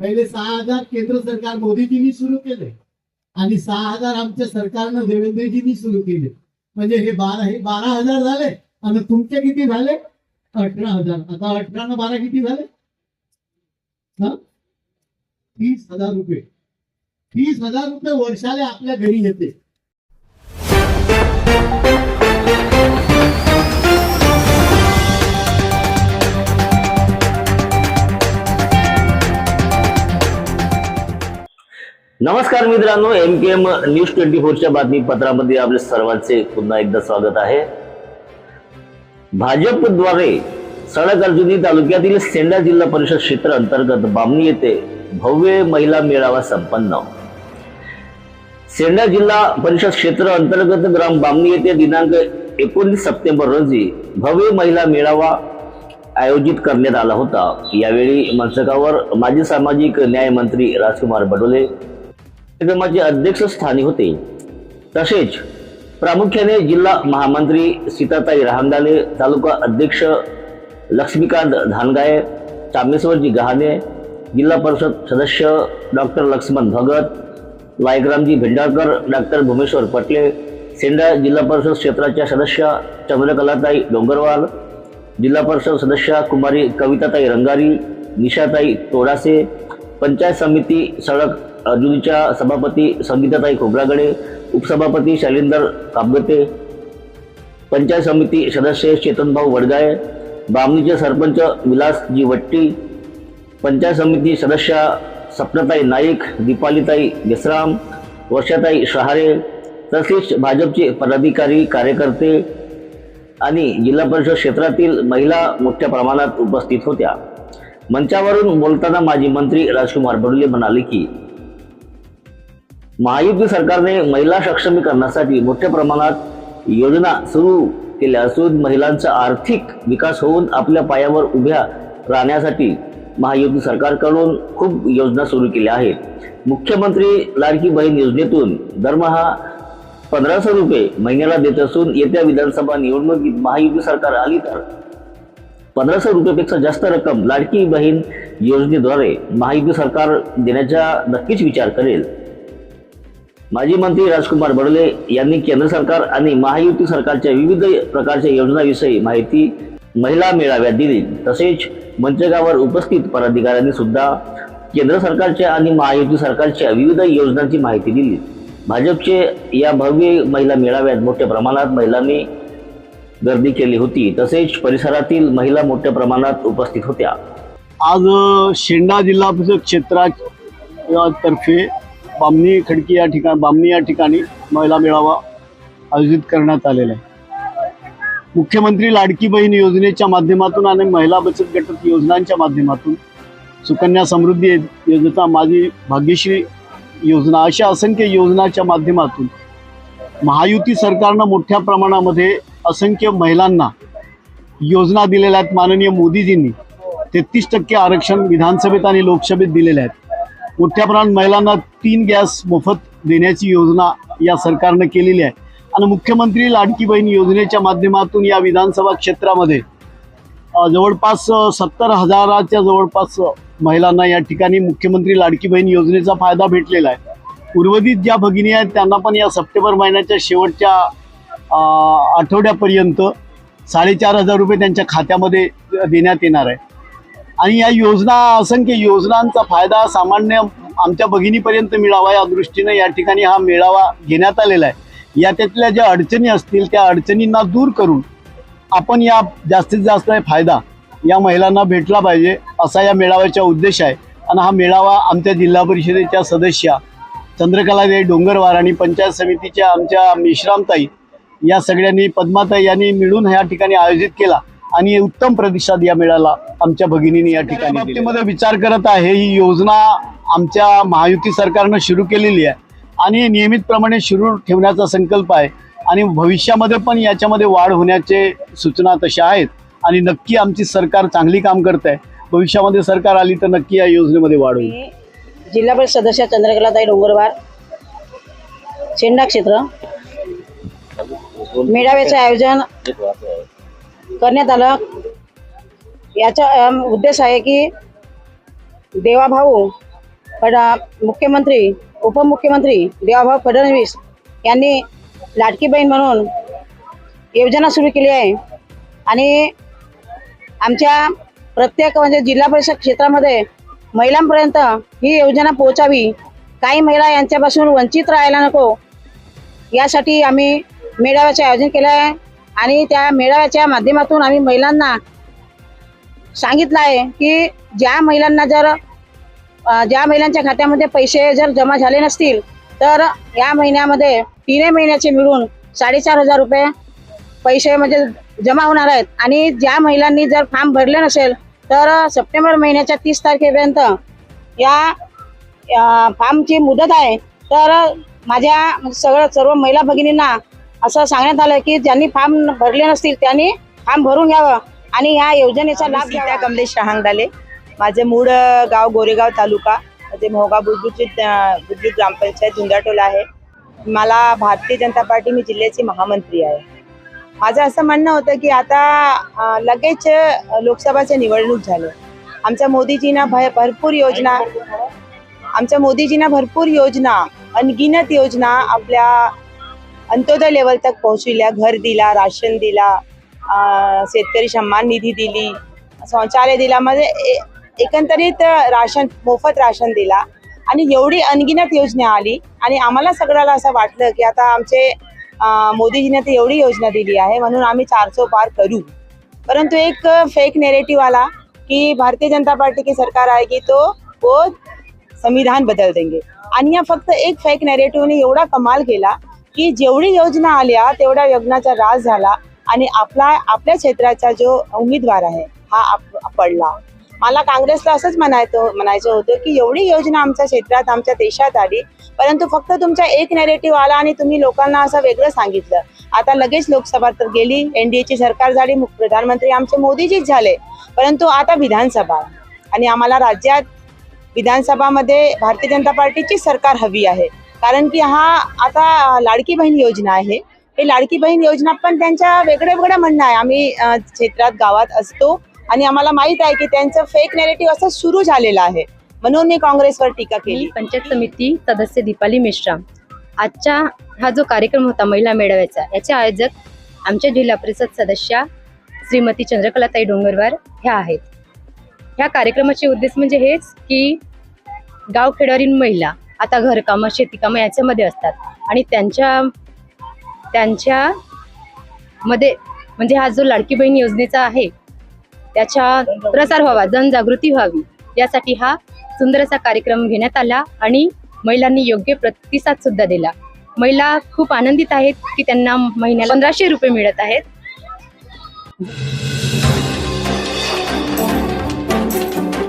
पहिले सहा हजार केंद्र सरकार मोदीजींनी सुरू केले. आणि सहा हजार आमच्या सरकारनं देवेंद्रजींनी सुरू केले. म्हणजे हे बारा हे बारा हजार झाले आणि तुमचे किती झाले? अठरा हजार. आता अठरा न बारा किती झाले? हा? तीस हजार रुपये. तीस हजार रुपये वर्षाला आपल्या घरी येते. नमस्कार मित्रांनो M K M news twenty फोरच्या बातमीपत्रामध्ये आपले सर्वांचे पुन्हा एकदा स्वागत आहे. भाजपद्वारे सडक अर्जुनी तालुक्यातील सेंडा जिल्हा परिषद क्षेत्र अंतर्गत बामणी येथे भव्य महिला मेळावा संपन्न. सेंडा जिल्हा परिषद क्षेत्र अंतर्गत ग्राम बामणी येथे दिनांक एकोणीस सप्टेंबर रोजी भव्य महिला मेळावा आयोजित करण्यात आला होता. यावेळी मंचकावर माजी सामाजिक न्याय मंत्री राजकुमार बडोले कार्यक्रमाचे अध्यक्षस्थानी होते. तसेच प्रामुख्याने जिल्हा महामंत्री सीताताई रहांगडाले तालुका अध्यक्ष लक्ष्मीकांत धानगाय चामेश्वरजी गहाणे जिल्हा परिषद सदस्य डॉक्टर लक्ष्मण भगत लायकरामजी भेंडाळकर डॉक्टर भूमेश्वर पटले सेंडा जिल्हा परिषद क्षेत्राच्या सदस्य चंद्रकलाताई डोंगरवाल जिल्हा परिषद सदस्य कुमारी कविताताई रंगारी निशाताई तोडासे पंचायत समिती सडक अर्जुनीच्या सभापती संगीताताई खोब्रागडे उपसभापती शैलेंदर काबगते पंचायत समिती सदस्य चेतनभाऊ वडगाळे बामणीचे सरपंच विलासजी वट्टी पंचायत समिती सदस्य सपनाताई नाईक दीपालीताई गेसराम वर्षाताई शहारे तसेच भाजपचे पदाधिकारी कार्यकर्ते आणि जिल्हा परिषद क्षेत्रातील महिला मोठ्या प्रमाणात उपस्थित होत्या. मंचावरून बोलताना माजी मंत्री राजकुमार बडोले म्हणाले की महायुती सरकारने महिला सक्षमीकरणासाठी मोठ्या प्रमाणात योजना सुरू केल्या असून महिलांचा आर्थिक विकास होऊन आपल्या पायावर उभ्या राहण्यासाठी महायुती सरकारकडून खूप योजना सुरू केल्या आहेत. मुख्यमंत्री लाडकी बहीण योजनेतून दरमहा पंधराशे रुपये महिन्याला देत असून येत्या विधानसभा निवडणुकीत महायुती सरकार आली तर पंधराशे रुपयापेक्षा जास्त रक्कम लाडकी बहीण योजनेद्वारे महायुती सरकार देण्याचा नक्कीच विचार करेल. माजी मंत्री राजकुमार बडोले यांनी केंद्र सरकार आणि महायुती सरकारच्या विविध प्रकारच्या योजनाविषयी माहिती महिला मेळाव्यात दिली. तसेच मंचकावर उपस्थित पदाधिकाऱ्यांनी सुद्धा केंद्र सरकारच्या आणि महायुती सरकारच्या विविध योजनांची माहिती दिली. भाजपचे या भव्य महिला मेळाव्यात मोठ्या प्रमाणात महिलांनी गर्दी केली होती. तसेच परिसरातील महिला मोठ्या प्रमाणात उपस्थित होत्या. आज शेंडा जिल्हा परिषद क्षेत्रातर्फे बामणी खडकी या ठिकाणी बामणी या ठिकाणी महिला मेळावा आयोजित करण्यात आलेला आहे. मुख्यमंत्री लाडकी बहीण योजनेच्या माध्यमातून आणि महिला बचत गट योजनांच्या माध्यमातून सुकन्या समृद्धी योजना माझी भाग्यश्री योजना अशा असंख्य योजनाच्या माध्यमातून महायुती सरकारनं मोठ्या प्रमाणामध्ये असंख्य महिलांना योजना दिलेल्या आहेत. माननीय मोदीजींनी तेहतीस टक्के आरक्षण विधानसभेत आणि लोकसभेत दिलेले आहेत मोठ्या प्रमाणात महिलांना तीन गॅस मोफत देण्याची योजना या सरकारनं केलेली आहे. आणि मुख्यमंत्री लाडकी बहीण योजनेच्या माध्यमातून या विधानसभा क्षेत्रामध्ये जवळपास सत्तर हजाराच्या जवळपास महिलांना या ठिकाणी मुख्यमंत्री लाडकी बहीण योजनेचा फायदा भेटलेला आहे. उर्वरित ज्या भगिनी आहेत त्यांना पण या सप्टेंबर महिन्याच्या शेवटच्या आठवड्यापर्यंत साडेचार हजार रुपये त्यांच्या खात्यामध्ये देण्यात येणार आहे. आणि या योजना असंख्य योजनांचा फायदा सामान्य आमच्या भगिनीपर्यंत मिळावा या दृष्टीने या ठिकाणी हा मेळावा घेण्यात आलेला आहे. या त्यातल्या ज्या अडचणी असतील त्या अडचणींना दूर करून आपण या जास्तीत जास्त फायदा या महिलांना भेटला पाहिजे असा या मेळाव्याचा उद्देश आहे. आणि हा मेळावा आमच्या जिल्हा परिषदेच्या सदस्या चंद्रकलाताई डोंगरवार आणि पंचायत समितीच्या आमच्या मिश्रामताई या सगळ्यांनी पद्माताई यांनी मिळून ह्या ठिकाणी आयोजित केला. आणि उत्तम प्रतिसाद या मेळाला आमच्या भगिनीने या ठिकाणी बाबतीमध्ये विचार करत आहे ही योजना आमच्या महायुती सरकारनं सुरू केलेली आहे आणि नियमितप्रमाणे सुरू ठेवण्याचा संकल्प आहे आणि भविष्यामध्ये पण याच्यामध्ये वाढ होण्याचे सूचना तशा आहेत आणि नक्की आमची सरकार चांगली काम करत आहे. भविष्यामध्ये सरकार आली तर नक्की या योजनेमध्ये वाढ होईल. जिल्हा परिषद सदस्य चंद्रकलाताई डोंगरवार शेंडा क्षेत्र. मेळाव्याचे आयोजन करण्यात आलं. याचा उद्देश आहे की देवाभाऊ फड मुख्यमंत्री उपमुख्यमंत्री देवाभाऊ फडणवीस यांनी लाडकी बहीण म्हणून योजना सुरू केली आहे. आणि आमच्या प्रत्येक म्हणजे जिल्हा परिषद क्षेत्रामध्ये महिलांपर्यंत ही योजना पोहोचावी. काही महिला यांच्यापासून वंचित राहायला नको. यासाठी आम्ही मेळाव्याचे आयोजन केलं आहे. आणि त्या मेळाव्याच्या माध्यमातून आम्ही महिलांना सांगितलं आहे की ज्या महिलांना जर ज्या महिलांच्या खात्यामध्ये पैसे जर जमा झाले नसतील तर या महिन्यामध्ये तीन महिन्याचे मिळून साडेचार हजार रुपये पैसे म्हणजे जमा होणार आहेत. आणि ज्या महिलांनी जर फॉर्म भरले नसेल तर सप्टेंबर महिन्याच्या तीस तारखेपर्यंत या फॉर्मची मुदत आहे. तर माझ्या सगळं सर्व महिला भगिनींना असं सांगण्यात आलं की ज्यांनी फॉर्म भरले नसतील त्यांनी फॉर्म भरून घ्यावं आणि ह्या योजनेचा लाभ घ्यावा. कमलेश शहांगडाले माझे मूळ गाव गोरेगाव तालुका. म्हणजे मोहगाव बुद्रुक बुद्रुक ग्रामपंचायत झुंजाटोला आहे. मला भारतीय जनता पार्टी मी जिल्ह्याची महामंत्री आहे. माझं असं म्हणणं होतं की आता लगेच लोकसभाचे निवडणूक झाले. आमच्या मोदीजींना भय भरपूर योजना आमच्या मोदीजींना भरपूर योजना अनगिनत योजना आपल्या अंत्योदय लेवल तक पोहोचविल्या. घर दिला राशन दिला शेतकरी सन्मान निधी दिली शौचालय दिला. म्हणजे ए- एकंदरीत राशन मोफत राशन दिला. आणि एवढी अनगिनत योजना आली. आणि आम्हाला सगळ्याला असं वाटलं की आता आमचे मोदीजीने तर एवढी योजना दिली आहे म्हणून आम्ही चारसो पार करू. परंतु एक फेक नेरेटिव्ह आला की भारतीय जनता पार्टी की सरकार आहे की तो वो संविधान बदल देंगे. आणि या फक्त एक फेक नेरेटिव्हने एवढा कमाल केला की जेवढी योजना आल्या तेवढ्या योजनाचा राज झाला आणि आपला आपल्या क्षेत्राचा जो उमेदवार आहे हा आप- पडला. मला काँग्रेसला असंच म्हणायचं म्हणायचं होतं की एवढी योजना आमच्या क्षेत्रात आमच्या देशात आली परंतु फक्त तुमचा एक नेरेटिव्ह आला आणि तुम्ही लोकांना असं वेगळं सांगितलं. आता लगेच लोकसभा तर गेली एनडीएची सरकार झाली प्रधानमंत्री आमचे मोदीजीच झाले परंतु आता विधानसभा. आणि आम्हाला राज्यात विधानसभामध्ये भारतीय जनता पार्टीची सरकार हवी आहे. कारण की हा आता लाडकी बहीण योजना आहे. हे लाडकी बहीण योजना पण त्यांच्या वेगळं वेगळं म्हणणं आहे. आम्ही क्षेत्रात गावात असतो आणि आम्हाला माहीत आहे की त्यांचं फेक नेरेटिव्ह असं सुरू झालेलं आहे. म्हणून मी काँग्रेसवर टीका केली. पंचायत समिती सदस्य दीपाली मेश्राम आजच्या हा जो कार्यक्रम होता महिला मेळाव्याचा याचे आयोजक आमच्या जिल्हा परिषद सदस्या श्रीमती चंद्रकलाताई डोंगरवार ह्या आहेत. ह्या कार्यक्रमाचे उद्देश म्हणजे हेच की गावखेड्यावरील महिला आता घरकामं शेतीकामं याच्यामध्ये असतात. आणि त्यांच्या त्यांच्या मध्ये म्हणजे हा जो लाडकी बहीण योजनेचा आहे त्याचा प्रसार व्हावा जनजागृती व्हावी यासाठी हा सुंदर असा कार्यक्रम घेण्यात आला आणि महिलांनी योग्य प्रतिसाद सुद्धा दिला. महिला खूप आनंदित आहेत की त्यांना महिन्याला पंधराशे रुपये मिळत आहेत.